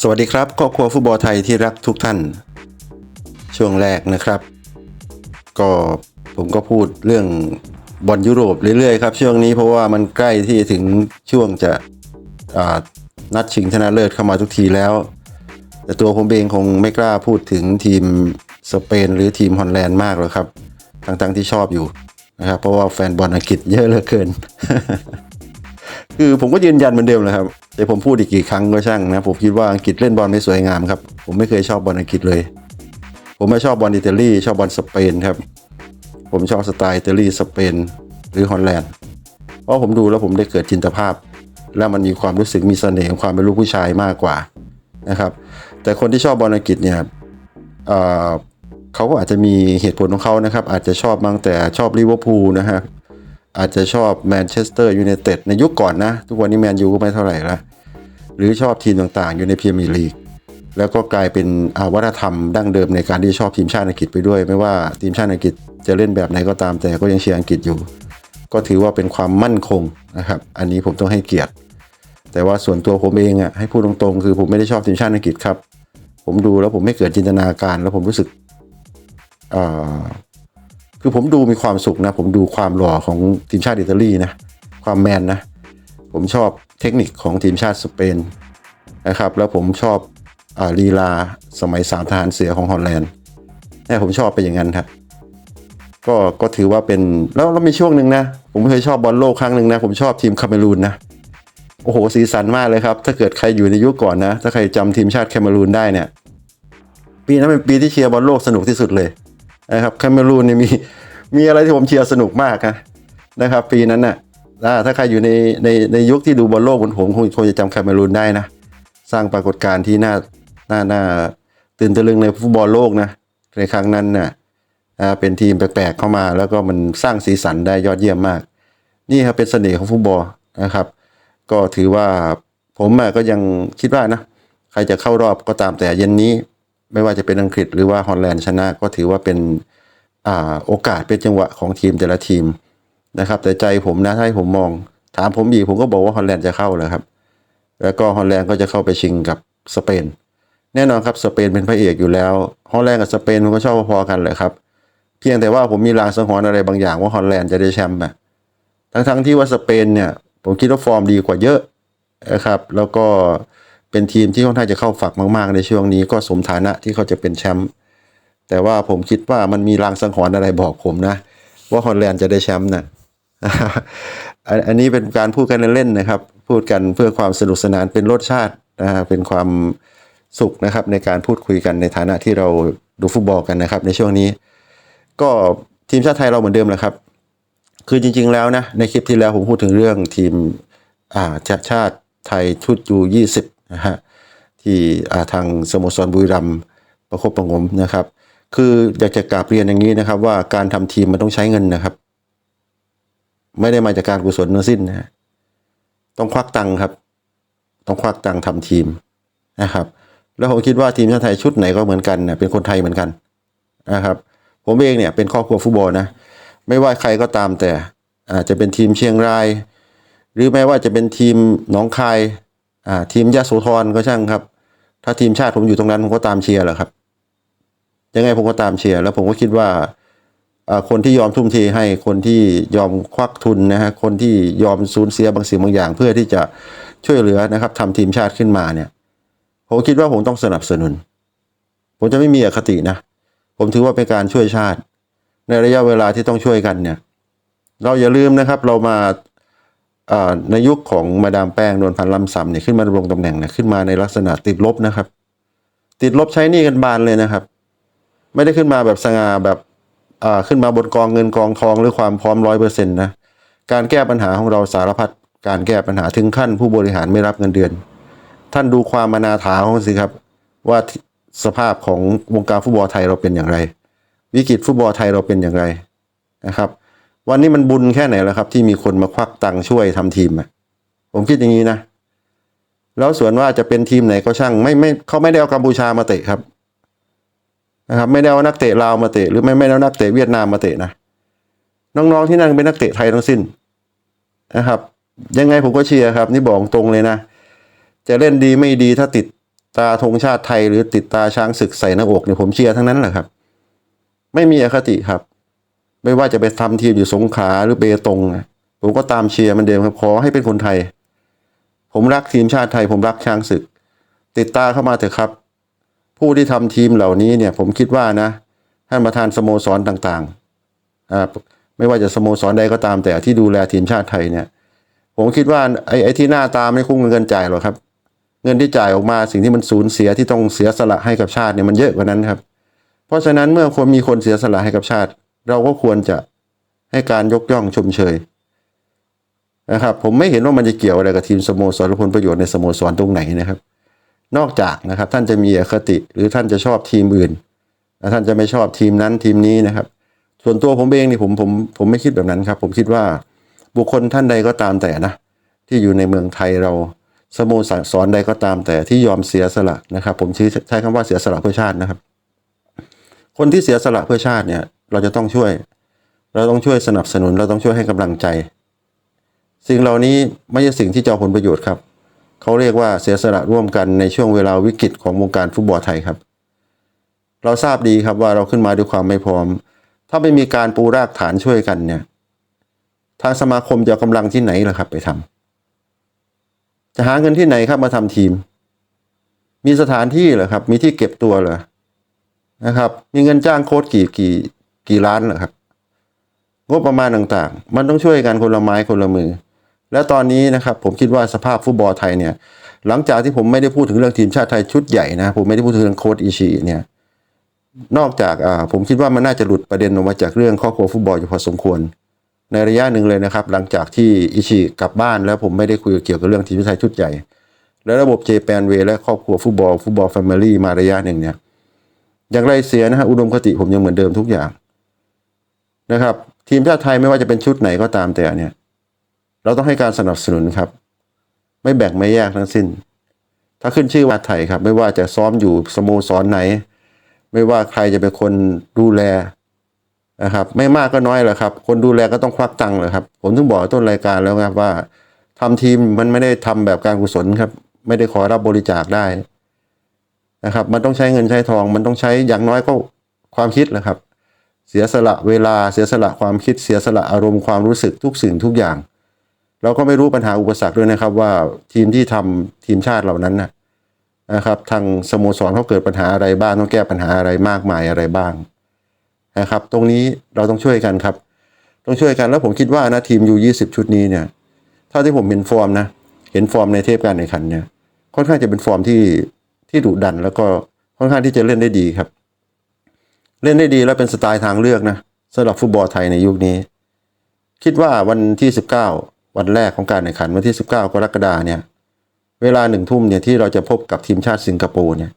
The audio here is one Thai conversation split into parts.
สวัสดีครับครอบครัวฟุตบอลไทยที่รักทุกท่าน ช่วงแรกนะครับ ก็ผมก็พูดเรื่องบอลยุโรปเรื่อยๆครับ ช่วงนี้เพราะว่ามันใกล้ที่ถึงช่วงจะนัดชิงชนะเลิศเข้ามาทุกทีแล้ว แต่ตัวผมเองคงไม่กล้าพูดถึงทีมสเปนหรือทีมฮอลแลนด์มากหรอกครับทั้งๆที่ชอบอยู่นะครับเพราะว่าแฟนบอลอังกฤษเยอะเหลือเกิน คือผมก็ยืนยันเหมือนเดิมเลยครับแต่ผมพูดอีกกี่ครั้งก็ช่างนะ ผมคิดว่าอังกฤษเล่นบอลไม่สวยงามครับ ผมไม่เคยชอบบอลอังกฤษเลย ผมไม่ชอบบอลอิตาลีชอบบอลสเปนครับ ผมชอบสไตล์อิตาลีสเปนหรือฮอลแลนด์เพราะผมดูแล้วผมได้เกิดจินตภาพ แล้วมันมีความรู้สึกมีเสน่ห์ของความเป็นลูกผู้ชายมากกว่านะครับ แต่คนที่ชอบบอลอังกฤษเนี่ยเขาก็อาจจะมีเหตุผลของเขานะครับ อาจจะชอบบ้างแต่ชอบลิเวอร์พูลนะฮะ อาจจะชอบแมนเชสเตอร์ยูไนเต็ดในยุคก่อนนะ ทุกวันนี้แมนยูก็ไม่เท่าไหร่ละหรือชอบทีมต่างๆ อยู่ในพรีเมียร์ลีกแล้วก็กลายเป็นอาวัฒนธรรมดั้งเดิมในการที่ชอบทีมชาติอังกฤษไปด้วย ไม่ว่าทีมชาติอังกฤษจะเล่นแบบไหนก็ตามแต่ก็ยังเชียร์อังกฤษอยู่ ก็ถือว่าเป็นความมั่นคงนะครับ อันนี้ผมต้องให้เกียรติ แต่ว่าส่วนตัวผมเองอะให้พูดตรงๆ คือผมไม่ได้ชอบทีมชาติอังกฤษครับ ผมดูแล้วผมไม่เกิดจินตนาการ แล้วผมรู้สึกอ่า คือผมดูมีความสุขนะ ผมดูความหล่อของทีมชาติอิตาลีนะ ความแมนนะ ผมชอบเทคนิคของทีมชาติสเปนนะครับ แล้วผมชอบอาลีลาสมัยสามทหารเสือของฮอลแลนด์เนี่ยผมชอบไปอย่างนั้นครับก็ก็ถือว่าเป็นแล้วแล้วมีช่วงหนึ่งนะ ผมเคยชอบบอลโลกครั้งหนึ่งนะ ผมชอบทีมคาเมรูนนะ โอ้โห สีสันมากเลยครับ ถ้าเกิดใครอยู่ในยุคก่อนนะ ถ้าใครจำทีมชาติแคเมรูนได้เนี่ย ปีนั้นเป็นปีที่เชียร์บอลโลกสนุกที่สุดเลย นะครับแคเมรูนเนี่ยมีมีอะไรที่ผมเชียร์สนุกมากนะนะครับ ปีนั้นน่ะอ่าถ้าใครอยู่ในในในยุคที่ดูบอลโลกผมผมคงคงจะจำแคเมรูนได้นะ สร้างปรากฏการณ์ที่น่าน่าน่าตื่นตะลึงในฟุตบอลโลกนะในครั้งนั้นน่ะอ่าเป็นทีมแปลกๆเข้ามา แล้วก็มันสร้างสีสันได้ยอดเยี่ยมมาก นี่ครับเป็นเสน่ห์ของฟุตบอลนะครับ ก็ถือว่าผมก็ยังคิดว่านะ ใครจะเข้ารอบก็ตามแต่เย็นนี้ ไม่ว่าจะเป็นอังกฤษหรือว่าฮอลแลนด์ชนะ ก็ถือว่าเป็นอ่าโอกาสเป็นจังหวะของทีมแต่ละทีมนะครับ แต่ใจผมนะถ้าให้ผมมอง ถามผมอีกผมก็บอกว่าฮอลแลนด์จะเข้าแหละครับ แล้วก็ฮอลแลนด์ก็จะเข้าไปชิงกับสเปน แน่นอนครับสเปนเป็นพระเอกอยู่แล้วฮอลแลนด์กับสเปนผมก็ชอบพอๆกันเลยครับ เพียงแต่ว่าผมมีลางสังหรณ์อะไรบางอย่างว่าฮอลแลนด์จะได้แชมป์อะทั้งๆที่ว่าสเปนเนี่ยผมคิดว่าฟอร์มดีกว่าเยอะนะครับ แล้วก็ เป็นทีมที่ค่อนข้างจะเข้าฝักมากๆ ในช่วงนี้ก็สมฐานะที่เขาจะเป็นแชมป์แต่ว่าผมคิดว่ามันมีลางสังหรณ์อะไรบอกผมนะ ว่าฮอลแลนด์จะได้แชมป์นะอันนี้เป็นการพูดกันเล่นๆนะครับ พูดกันเพื่อความสนุกสนานเป็นรสชาตินะเป็นความสุขนะครับในการพูดคุยกันในฐานะที่เราดูฟุตบอลกันนะครับ ในช่วงนี้ ก็ทีมชาติไทยเราเหมือนเดิมแหละครับ คือจริง ๆแล้วนะในคลิปที่แล้วผมพูดถึงเรื่องทีมอ่าชาติชาติไทยชุดยูยี่สิบ นะฮะที่าทางสโมสรบุรีรัมย์ประคบประงมนะครับ คืออยากจะกราบเรียนอย่างนี้นะครับ ว่าการทำทีมมันต้องใช้เงินนะครับ ไม่ได้มาจากการกุศลทั้งสิ้นนะต้องควักตังค์ครับ ต้องควักตังค์ทำทีมนะครับ แล้วผมคิดว่าทีมชาติไทยชุดไหนก็เหมือนกันเนะเป็นคนไทยเหมือนกันนะครับ ผมเองเนี่ยเป็นครอบครัวฟุตบอลนะไม่ว่าใครก็ตามแต่อาจจะเป็นทีมเชียงราย หรือแม้ว่าจะเป็นทีมหนองคาย ทีมยะโสธรก็ช่างครับ ถ้าทีมชาติผมอยู่ตรงนั้นผมก็ตามเชียร์แหละครับ ยังไงผมก็ตามเชียร์แล้วผมก็คิดว่าอ่าคนที่ยอมทุ่มเทให้คนที่ยอมควักทุนนะฮะคนที่ยอมสูญเสียบางสิ่งบางอย่าง เพื่อที่จะช่วยเหลือนะครับทำทีมชาติขึ้นมาเนี่ย ผมคิดว่าผมต้องสนับสนุน ผมจะไม่มีอคตินะ ผมถือว่าเป็นการช่วยชาติ ในระยะเวลาที่ต้องช่วยกันเนี่ย เราอย่าลืมนะครับ เรามา ในยุคของมาดามแป้งนวลพันธ์ลำซำเนี่ยขึ้นมาดำรงตำแหน่งเนี่ยขึ้นมาในลักษณะติดลบนะครับ ติดลบใช้หนี้กันบานเลยนะครับ ไม่ได้ขึ้นมาแบบสง่าแบบขึ้นมาบนกองเงินกองทองหรือความพร้อมร้อยเปอร์เซ็นต์นะการแก้ปัญหาของเราสารพัดการแก้ปัญหาถึงขั้นผู้บริหารไม่รับเงินเดือน ท่านดูความอนาถาของสิครับ ว่าสภาพของวงการฟุตบอลไทยเราเป็นอย่างไร วิกฤตฟุตบอลไทยเราเป็นอย่างไรนะครับ วันนี้มันบุญแค่ไหนแล้วครับ ที่มีคนมาควักตังค์ช่วยทำทีมอะผมคิดอย่างนี้นะ แล้วส่วนว่าจะเป็นทีมไหนก็ช่าง ไม่ไม่เขาไม่ได้เอากัมพูชามาเตะครับนะครับ ไม่ได้เอานักเตะลาวมาเตะหรือไม่ไม่ได้เอานักเตะเวียดนามมาเตะนะน้องๆที่นั่นเป็นนักเตะไทยทั้งสิ้นนะครับ ยังไงผมก็เชียร์ครับ นี่บอกตรงเลยนะ จะเล่นดีไม่ดีถ้าติดตาธงชาติไทย หรือติดตาช้างศึกใส่หน้าอกเนี่ยผมเชียร์ทั้งนั้นแหละครับ ไม่มีอคติครับ ไม่ว่าจะไปทำทีมอยู่สงขลาหรือเบตงผมก็ตามเชียร์มันเดิมครับขอให้เป็นคนไทย ผมรักทีมชาติไทย ผมรักช้างศึก ติดตาเข้ามาเถอะครับ ผู้ที่ทำทีมเหล่านี้เนี่ย ผมคิดว่านะท่านประธานสโมสรต่างๆอ่าไม่ว่าจะสโมสรใดก็ตามแต่ที่ดูแลทีมชาติไทยเนี่ย ผมคิดว่าไอ้ไอ้ที่หน้าตาไม่คุ้มเงินจ่ายหรอกครับ เงินที่จ่ายออกมาสิ่งที่มันสูญเสียที่ต้องเสียสละให้กับชาติเนี่ยมันเยอะกว่านั้นครับ เพราะฉะนั้นเมื่อคนมีคนเสียสละให้กับชาติ เราก็ควรจะให้การยกย่องชมเชยนะครับ ผมไม่เห็นว่ามันจะเกี่ยวอะไรกับทีมสโมสรผลประโยชน์ในสโมสรตรงไหนนะครับ นอกจากนะครับท่านจะมีอคติหรือท่านจะชอบทีมอื่นท่านจะไม่ชอบทีมนั้นทีมนี้นะครับ ส่วนตัวผมเองนี่ผมผมผมไม่คิดแบบนั้นครับ ผมคิดว่าบุคคลท่านใดก็ตามแต่นะ ที่อยู่ในเมืองไทยเราสโมสรใดก็ตามแต่ที่ยอมเสียสละนะครับ ผมใช้ใช้คำว่าเสียสละเพื่อชาตินะครับ คนที่เสียสละเพื่อชาติเนี่ย เราจะต้องช่วย เราต้องช่วยสนับสนุน เราต้องช่วยให้กำลังใจ สิ่งเหล่านี้ไม่ใช่สิ่งที่จะผลประโยชน์ครับ เขาเรียกว่าเสียสละร่วมกันในช่วงเวลาวิกฤตของวงการฟุตบอลไทยครับ เราทราบดีครับว่าเราขึ้นมาด้วยความไม่พร้อม ถ้าไม่มีการปูรากฐานช่วยกันเนี่ย ทางสมาคมจะเอากำลังที่ไหนล่ะครับ ไปทำจะหาเงินที่ไหนครับมาทำทีม มีสถานที่เหรอครับ มีที่เก็บตัวเหรอนะครับ มีเงินจ้างโค้ดกี่กี่ กี่ล้านเหรอครับ งบประมาณต่างๆ มันต้องช่วยกันคนละไม้คนละมือ แล้วตอนนี้นะครับผมคิดว่าสภาพฟุตบอลไทยเนี่ย หลังจากที่ผมไม่ได้พูดถึงเรื่องทีมชาติไทยชุดใหญ่นะ ผมไม่ได้พูดถึงเรื่องโค้ดอิชิเนี่ย นอกจากอ่าผมคิดว่ามันน่าจะหลุดประเด็นออกมาจากเรื่องครอบครัวฟุตบอลอยู่พอสมควร ในระยะหนึ่งเลยนะครับ หลังจากที่อิชิกลับบ้านแล้วผมไม่ได้คุยเกี่ยวกับเรื่องทีมชาติไทยชุดใหญ่แล้วระบบเจแปนเวและครอบครัวฟุตบอลฟุตบอลแฟมิลี่มาระยะหนึ่งเนี่ย อย่างไรเสียนะฮะอุดมคติผมยังเหมือนเดิมทุกอย่าง นะครับ ทีมชาติไทยไม่ว่าจะเป็นชุดไหนก็ตามแต่เนี่ย เราต้องให้การสนับสนุนครับ ไม่แบ่งไม่แยกทั้งสิ้น ถ้าขึ้นชื่อว่าไทยครับ ไม่ว่าจะซ้อมอยู่สโมสรไหน ไม่ว่าใครจะเป็นคนดูแลนะครับ ไม่มากก็น้อยแหละครับ คนดูแลก็ต้องควักตังค์แหละครับ ผมถึงบอกต้นรายการแล้วครับว่าทำทีมมันไม่ได้ทำแบบการกุศลครับ ไม่ได้ขอรับบริจาคได้นะครับ มันต้องใช้เงินใช้ทอง มันต้องใช้อย่างน้อยก็ความคิดแหละครับ เสียสละเวลาเสียสละความคิดเสียสละอารมณ์ความรู้สึกทุกสิ่งทุกอย่าง เราก็ไม่รู้ปัญหาอุปสรรคด้วยนะครับว่าทีมที่ทำทีมชาติเหล่านั้นนะนะครับทางสโมสรเขาเกิดปัญหาอะไรบ้างต้องแก้ปัญหาอะไรมากมายอะไรบ้างนะครับ ตรงนี้เราต้องช่วยกันครับ ต้องช่วยกันแล้วผมคิดว่านะทีมยูยี่สิบชุดนี้เนี่ยเท่าที่ผมเห็นฟอร์มนะเห็นฟอร์มในเทปการแข่งขันเนี่ยค่อนข้างจะเป็นฟอร์มที่ที่ดุดัน แล้วก็ค่อนข้างที่จะเล่นได้ดีครับ เล่นได้ดีแล้วเป็นสไตล์ทางเลือกนะสำหรับฟุตบอลไทยในยุคนี้ คิดว่าวันที่ 19 วันแรกของการแข่งขันวันที่ 19 กรกฎาเนี่ย เวลาหนึ่งทุ่มเนี่ยที่เราจะพบกับทีมชาติสิงคโปร์เนี่ย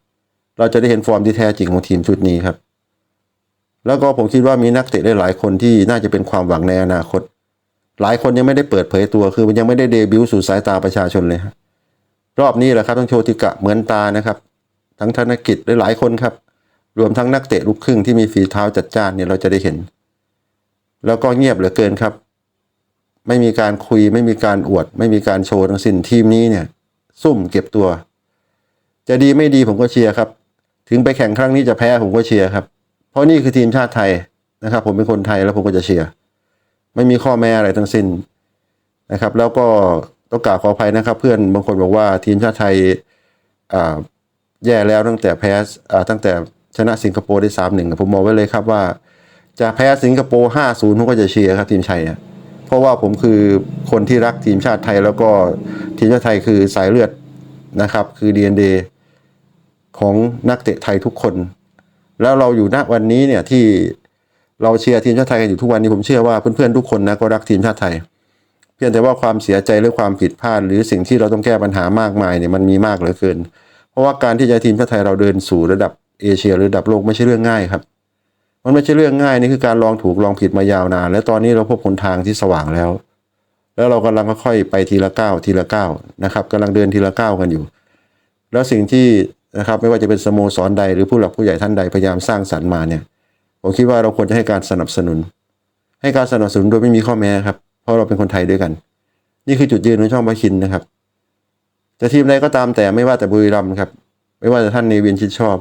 เราจะได้เห็นฟอร์มที่แท้จริงของทีมชุดนี้ครับ แล้วก็ผมคิดว่ามีนักเตะได้หลายคนที่น่าจะเป็นความหวังในอนาคต หลายคนยังไม่ได้เปิดเผยตัวคือมันยังไม่ได้เดบิวต์สู่สายตาประชาชนเลยครับรอบนี้แหละครับต้องโชติกะเหมือนตานะครับ ทั้งธนกิจหลายๆคนครับ รวมทั้งนักเตะลูกครึ่งที่มีฝีเท้าจัดจ้านเนี่ยเราจะได้เห็น แล้วก็เงียบเหลือเกินครับ ไม่มีการคุยไม่มีการอวด ไม่มีการโชว์ทั้งสิ้นทีมนี้เนี่ย ซุ่มเก็บตัว จะดีไม่ดีผมก็เชียร์ครับ ถึงไปแข่งครั้งนี้จะแพ้ผมก็เชียร์ครับ เพราะนี่คือทีมชาติไทยนะครับ ผมเป็นคนไทยแล้วผมก็จะเชียร์ไม่มีข้อแม้อะไรทั้งสิ้นนะครับ แล้วก็ต้องกราบขออภัยนะครับ เพื่อนบางคนบอกว่าทีมชาติไทยแย่แล้วตั้งแต่แพ้ตั้งแต่ ชนะสิงคโปร์ได้สามหนึ่งผมมองไว้เลยครับว่า จะแพ้สิงคโปร์ห้าศูนย์ผมก็จะเชียร์ครับทีมไทยอะเพราะว่าผมคือคนที่รักทีมชาติไทยแล้วก็ทีมชาติไทยคือสายเลือดนะครับ คือ DNA ของนักเตะไทยทุกคน แล้วเราอยู่ณวันนี้เนี่ยที่เราเชียร์ทีมชาติไทยกันอยู่ทุกวันนี้ผมเชื่อว่าเพื่อนๆทุกคนนะก็รักทีมชาติไทย เพียงแต่ว่าความเสียใจหรือความผิดพลาดหรือสิ่งที่เราต้องแก้ปัญหามากมายเนี่ยมันมีมากเหลือเกิน เพราะว่าการที่จะทีมชาติไทยเราเดินสู่ระดับ เอเชีย หรือระดับโลกไม่ใช่เรื่องง่ายครับ มันไม่ใช่เรื่องง่ายนี่คือการลองถูกลองผิดมายาวนาน และตอนนี้เราพบหนทางที่สว่างแล้ว แล้วเรากำลังค่อยๆไปทีละก้าวทีละก้าวนะครับกำลังเดินทีละก้าวกันอยู่ แล้วสิ่งที่นะครับไม่ว่าจะเป็นสโมสรใดหรือผู้หลักผู้ใหญ่ท่านใดพยายามสร้างสรรค์มาเนี่ยผมคิดว่าเราควรจะให้การสนับสนุน ให้การสนับสนุนโดยไม่มีข้อแม้ครับ เพราะเราเป็นคนไทยด้วยกัน นี่คือจุดยืนของช่องพระคินนะครับ จะทีมใดก็ตามแต่ไม่ว่าแต่บุรีรัมย์ครับ ไม่ว่าจะท่านเนวินชิดชอบ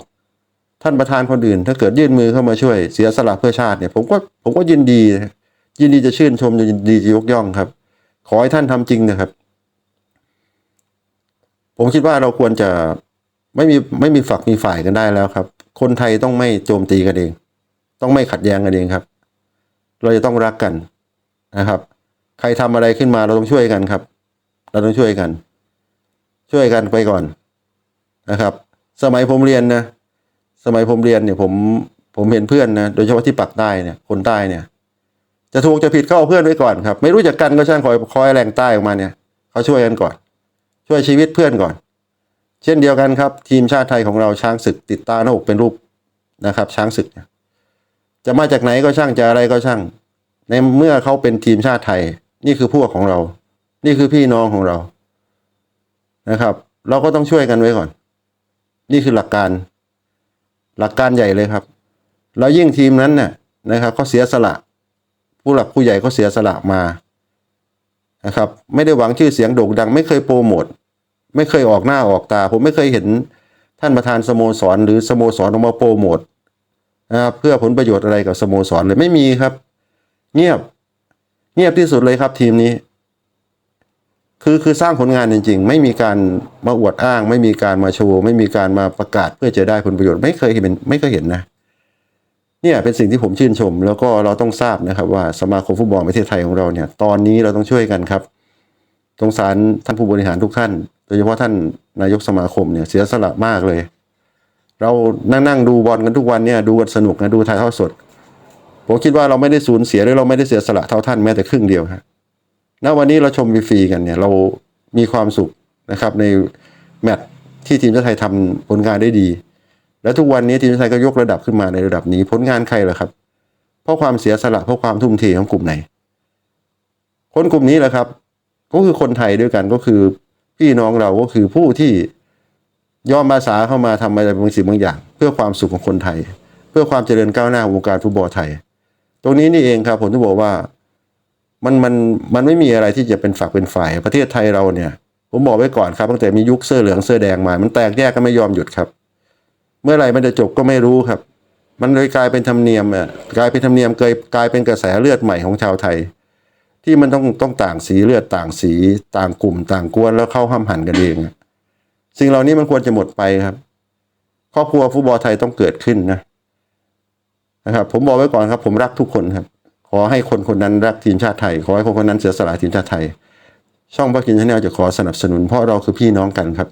ท่านประธานคนอื่น ถ้าเกิดยื่นมือเข้ามาช่วยเสียสละเพื่อชาติเนี่ยผมก็ผมก็ยินดียินดีจะชื่นชมยินดีจะยกย่องครับ ขอให้ท่านทำจริงนะครับ ผมคิดว่าเราควรจะไม่มีไม่มีฝักมีฝ่ายกันได้แล้วครับ คนไทยต้องไม่โจมตีกันเอง ต้องไม่ขัดแย้งกันเองครับ เราจะต้องรักกันนะครับ ใครทำอะไรขึ้นมาเราต้องช่วยกันครับ เราต้องช่วยกัน ช่วยกันไปก่อนนะครับ สมัยผมเรียนนะ สมัยผมเรียนเนี่ยผมผมเห็นเพื่อนนะโดยเฉพาะที่ปักใต้เนี่ยคนใต้เนี่ย จะถูกจะผิดก็เอาเพื่อนไว้ก่อนครับ ไม่รู้จักกันก็ช่างคอยคอยแรงใต้ออกมาเนี่ยเขาช่วยกันก่อน ช่วยชีวิตเพื่อนก่อน เช่นเดียวกันครับ ทีมชาติไทยของเราช้างศึกติดตาหน้าอกเป็นรูปนะครับ ช้างศึก จะมาจากไหนก็ช่างจะอะไรก็ช่าง ในเมื่อเขาเป็นทีมชาติไทย นี่คือพวกของเรา นี่คือพี่น้องของเรานะครับ เราก็ต้องช่วยกันไว้ก่อน นี่คือหลักการ หลักการใหญ่เลยครับ แล้วยิ่งทีมนั้นเนี่ยนะครับเขาเสียสละ ผู้หลักผู้ใหญ่เขาเสียสละมานะครับไม่ได้หวังชื่อเสียงโด่งดัง ไม่เคยโปรโมทไม่เคยออกหน้าออกตา ผมไม่เคยเห็นท่านประธานสโมสร หรือสโมสรออกมาโปรโมทนะครับเพื่อผลประโยชน์อะไรกับสโมสรเลยไม่มีครับ เงียบเงียบที่สุดเลยครับทีมนี้ คือคือสร้างผลงานจริง ๆ ไม่มีการมาอวดอ้าง ไม่มีการมาโชว์ไม่มีการมาประกาศเพื่อจะได้ผลประโยชน์ไม่เคยเห็นไม่เคยเห็นนะเนี่ยเป็นสิ่งที่ผมชื่นชม แล้วก็เราต้องทราบนะครับว่าสมาคมฟุตบอลประเทศไทยของเราเนี่ย ตอนนี้เราต้องช่วยกันครับสงสารท่านผู้บริหารทุกท่าน โดยเฉพาะท่านนายกสมาคมเนี่ยเสียสละมากเลย เรานั่งนั่งดูบอลกันทุกวันเนี่ยดูกันสนุกนะดูถ่ายทอดสด ผมคิดว่าเราไม่ได้สูญเสียหรือเราไม่ได้เสียสละเท่าท่านแม้แต่ครึ่งเดียวครับ ณวันนี้เราชมฟรีๆกันเนี่ยเรามีความสุขนะครับในแมตช์ที่ทีมชาติไทยทำผลงานได้ดี และทุกวันนี้ทีมชาติไทยก็ยกระดับขึ้นมาในระดับนี้ผลงานใครล่ะครับ เพราะความเสียสละเพราะความทุ่มเทของกลุ่มไหน คนกลุ่มนี้แหละครับ ก็คือคนไทยด้วยกันก็คือพี่น้องเราก็คือผู้ที่ยอมมาสาเข้ามาทำอะไรบางสิ่งบางอย่าง เพื่อความสุขของคนไทย เพื่อความเจริญก้าวหน้าของวงการฟุตบอลไทย ตรงนี้นี่เองครับผมจะบอกว่า มันมันมันไม่มีอะไรที่จะเป็นฝักเป็นฝ่ายประเทศไทยเราเนี่ยผมบอกไว้ก่อนครับตั้งแต่มียุคเสื้อเหลืองเสื้อแดงมา มันแตกแยกกันไม่ยอมหยุดครับ เมื่อไหร่มันจะจบก็ไม่รู้ครับ มันเลยกลายเป็นธรรมเนียมอะกลายเป็นธรรมเนียมเกยกลายเป็นกระแสเลือดใหม่ของชาวไทย ที่มันต้องต้องต่างสีเลือดต่างสี ต่างกลุ่ม ต่างกวนแล้วเข้าห้ามหันกันเองสิ่งเหล่านี้มันควรจะหมดไปครับ ครอบครัวฟุตบอลไทยต้องเกิดขึ้นนะนะครับ ผมบอกไว้ก่อนครับ ผมรักทุกคนครับ ขอให้คนคนนั้นรักทีมชาติไทย ขอให้คนคนนั้นเสียสละทีมชาติไทย ช่องพักกินชาแนลจะขอสนับสนุนเพราะเราคือพี่น้องกันครับ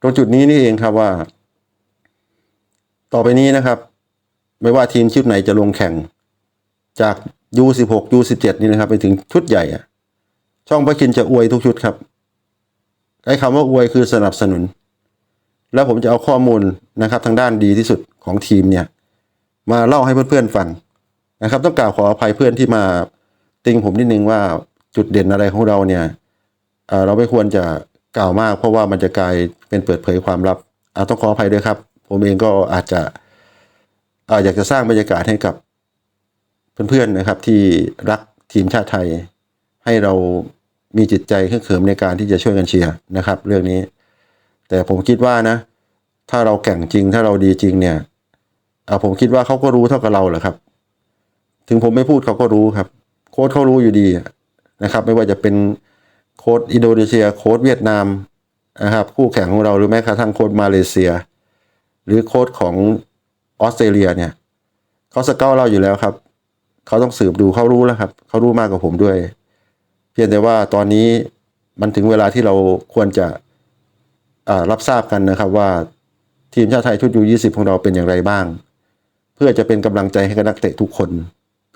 ตรงจุดนี้นี่เองครับว่า ต่อไปนี้นะครับ ไม่ว่าทีมชุดไหนจะลงแข่ง จาก U16 U17 นี่นะครับ ไปถึงชุดใหญ่อะช่องพักกินจะอวยทุกชุดครับไอ้คำว่าอวยคือสนับสนุน แล้วผมจะเอาข้อมูลนะครับ ทางด้านดีที่สุดของทีมเนี่ย มาเล่าให้เพื่อนๆฟัง นะครับ ต้องกล่าวขออภัยเพื่อนที่มาติงผมนิดนึงว่าจุดเด่นอะไรของเราเนี่ยเราไม่ควรจะกล่าวมาก เพราะว่ามันจะกลายเป็นเปิดเผยความลับอาต้องขออภัยด้วยครับ ผมเองก็อาจจะอาอยากจะสร้างบรรยากาศให้กับเพื่อนๆนะครับที่รักทีมชาติไทย ให้เรามีจิตใจเครื่องเขิมในการที่จะช่วยกันเชียร์นะครับ เรื่องนี้ แต่ผมคิดว่านะ ถ้าเราแข่งจริงถ้าเราดีจริงเนี่ยผมคิดว่าเขาก็รู้เท่ากับเราแหละครับ ถึงผมไม่พูดเขาก็รู้ครับ โค้ชเขารู้อยู่ดีนะครับ ไม่ว่าจะเป็นโค้ชอินโดนีเซีย โค้ชเวียดนามนะครับคู่แข่งของเราหรือแม้กระทั่งโค้ชมาเลเซีย หรือโค้ชของออสเตรเลียเนี่ยเขาสเกลเราอยู่แล้วครับ เขาต้องสืบดูเขารู้แล้วครับ เขารู้มากกว่าผมด้วย เพียงแต่ว่าตอนนี้มันถึงเวลาที่เราควรจะรับทราบกันนะครับว่าทีมชาติไทยชุดยู20 ของเราเป็นอย่างไรบ้าง เพื่อจะเป็นกำลังใจให้กับนักเตะทุกคน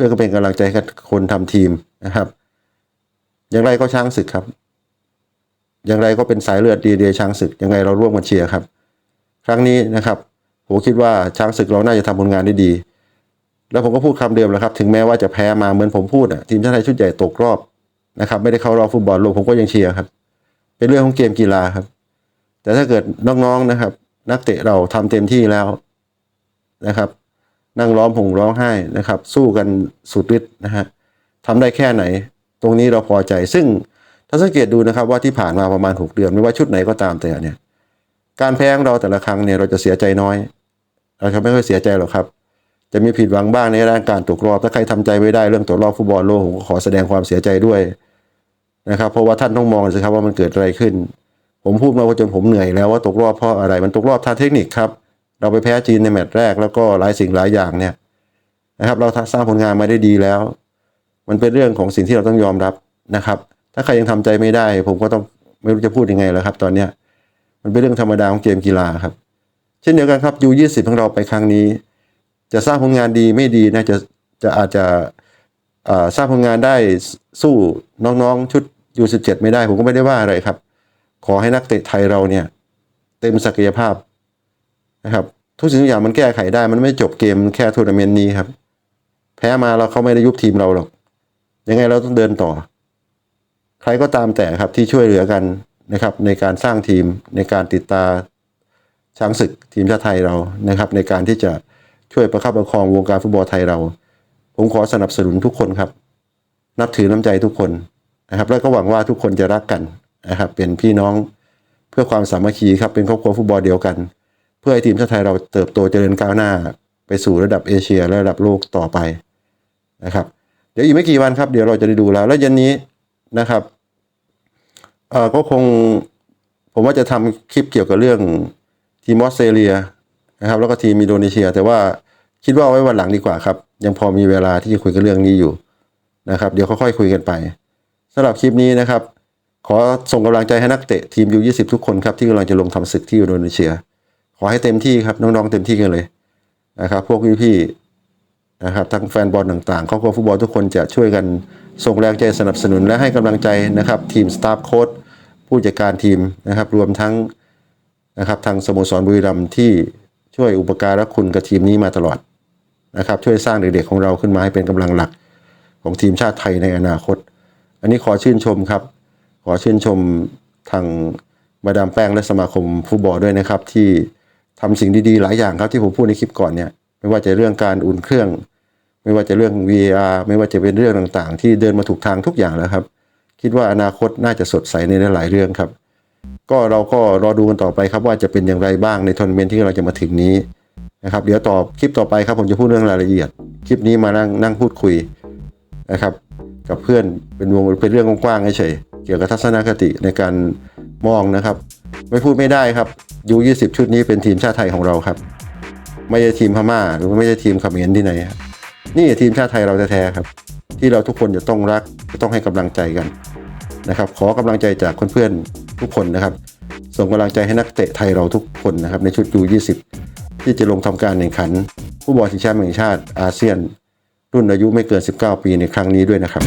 พื่อเป็นกำลังใจให้กับคนทำทีมนะครับ อย่างไรก็ช้างศึกครับ อย่างไรก็เป็นสายเลือดดีเดช้างศึก ยังไงเราร่วมกันเชียร์ครับ ครั้งนี้นะครับผมคิดว่าช้างศึกเราน่าจะทำผลงานได้ดี แล้วผมก็พูดคำเดิมแหล้วครับ ถึงแม้ว่าจะแพ้มาเหมือนผมพูดอะทีมชาติไทยชุดใหญ่ตกรอบนะครับ ไม่ได้เข้ารอบฟุตบอลโลกผมก็ยังเชียร์ครับ เป็นเรื่องของเกมกีฬาครับ แต่ถ้าเกิดน้องๆนะครับ นักเตะเราทำเต็มที่แล้วนะครับ นั่งร้องห่มร้องไห้นะครับ สู้กันสุดฤทธิ์นะฮะทำได้แค่ไหน ตรงนี้เราพอใจ ซึ่งถ้าสังเกตดูนะครับว่าที่ผ่านมาประมาณ 6 เดือน ไม่ว่าชุดไหนก็ตามแต่เนี่ย การแพ้ของเราแต่ละครั้งเนี่ยเราจะเสียใจน้อย เราจะไม่ค่อยเสียใจหรอกครับ จะมีผิดหวังบ้างในด้านการตกรอบ ถ้าใครทำใจไม่ได้เรื่องตกรอบฟุตบอลโลกผมก็ขอแสดงความเสียใจด้วยนะครับ เพราะว่าท่านต้องมองสิครับว่ามันเกิดอะไรขึ้น ผมพูดมาจนผมเหนื่อยแล้วว่าตกรอบเพราะอะไร มันตกรอบทางเทคนิคครับ เราไปแพ้จีนในแมตช์แรกแล้วก็หลายสิ่งหลายอย่างเนี่ยนะครับ เราสร้างผลงานมาได้ดีแล้ว มันเป็นเรื่องของสิ่งที่เราต้องยอมรับนะครับ ถ้าใครยังทำใจไม่ได้ ผมก็ต้องไม่รู้จะพูดยังไงแล้วครับ ตอนเนี้ยมันเป็นเรื่องธรรมดาของเกมกีฬาครับ เช่นเดียวกันครับยูยี่สิบของเราไปครั้งนี้ จะสร้างผลงานดีไม่ดีนะจะจะอาจจะสร้างผลงานได้สู้น้องๆชุดยูสิบเจ็ดไม่ได้ ผมก็ไม่ได้ว่าอะไรครับ ขอให้นักเตะไทยเราเนี่ย เต็มศักยภาพ นะครับ ทุกสิ่งทุกอย่างมันแก้ไขได้ มันไม่จบเกมแค่ทัวร์นาเมนต์นี้ครับ แพ้มาเราเขาไม่ได้ยุบทีมเราหรอก ยังไงเราต้องเดินต่อ ใครก็ตามแต่ครับที่ช่วยเหลือกันนะครับ ในการสร้างทีมในการติดตาช้างศึกทีมชาติไทยเรานะครับ ในการที่จะช่วยประคับประคองวงการฟุตบอลไทยเรา ผมขอสนับสนุนทุกคนครับ นับถือน้ำใจทุกคนนะครับ แล้วก็หวังว่าทุกคนจะรักกันนะครับ เป็นพี่น้องเพื่อความสามัคคีครับเป็นครอบครัวฟุตบอลเดียวกัน เพื่อให้ทีมชาติไทยเราเติบโตเจริญก้าวหน้า ไปสู่ระดับเอเชียและระดับโลกต่อไปนะครับ เดี๋ยวอีกไม่กี่วันครับเดี๋ยวเราจะได้ดูแล้ว แล้วเย็นนี้นะครับเอ่อก็คงผมว่าจะทำคลิปเกี่ยวกับเรื่องทีมออสเตรเลียนะครับ แล้วก็ทีมอินโดนีเซีย แต่ว่าคิดว่าไว้วันหลังดีกว่าครับ ยังพอมีเวลาที่จะคุยกันเรื่องนี้อยู่นะครับ เดี๋ยวค่อยๆคุยกันไปสำหรับคลิปนี้นะครับ ขอส่งกำลังใจให้นักเตะทีมยู20 ทุกคนครับที่กำลังจะลงทำศึกที่อินโดนีเซีย ขอให้เต็มที่ครับน้องๆเต็มที่กันเลยนะครับพวกพี่ๆนะครับทั้งแฟนบอลต่างๆครอบครัวฟุตบอลทุกคนจะช่วยกันส่งแรงใจสนับสนุนและให้กำลังใจนะครับ ทีมสตาฟโค้ชผู้จัดการทีมนะครับ รวมทั้งนะครับทางสโมสรบุรีรัมย์ที่ช่วยอุปการะคุณกับทีมนี้มาตลอดนะครับ ช่วยสร้างเด็กๆของเราขึ้นมาให้เป็นกำลังหลักของทีมชาติไทยในอนาคต อันนี้ขอชื่นชมครับ ขอชื่นชมทางมาดามแป้งและสมาคมฟุตบอลด้วยนะครับที่ ทำสิ่งดีๆ หลายอย่างครับที่ผมพูดในคลิปก่อนเนี่ยไม่ว่าจะเรื่องการอุ่นเครื่อง ไม่ว่าจะเรื่อง VAR ไม่ว่าจะเป็นเรื่องต่างๆ ที่เดินมาถูกทางทุกอย่างแล้วครับ คิดว่าอนาคตน่าจะสดใสในหลายๆเรื่องครับ ก็เราก็รอดูกันต่อไปครับว่าจะเป็นอย่างไรบ้างในทัวร์นาเมนต์ที่เราจะมาถึงนี้นะครับเดี๋ยวตอบคลิปต่อไปครับผมจะพูดเรื่องรายละเอียด คลิปนี้มานั่งนั่งพูดคุยนะครับ กับเพื่อนเป็นวงเป็นเรื่องกว้างๆเฉยเกี่ยวกับทัศนคติในการมองนะครับ ไม่พูดไม่ได้ครับยูยี่สิบชุดนี้เป็นทีมชาติไทยของเราครับ ไม่ใช่ทีมพม่า หรือไม่ใช่ทีมเขมรที่ไหนครับนี่ทีมชาติไทยเราแท้ๆครับ ที่เราทุกคนจะต้องรักจะต้องให้กำลังใจกันนะครับ ขอกำลังใจจากเพื่อนๆทุกคนนะครับ ส่งกำลังใจให้นักเตะไทยเราทุกคนนะครับในชุดยู20ที่จะลงทำการแข่งขัน ผู้บอลชิงแชมป์แห่งชาติอาเซียน รุ่นอายุไม่เกิน 19 ปีในครั้งนี้ด้วยนะครับ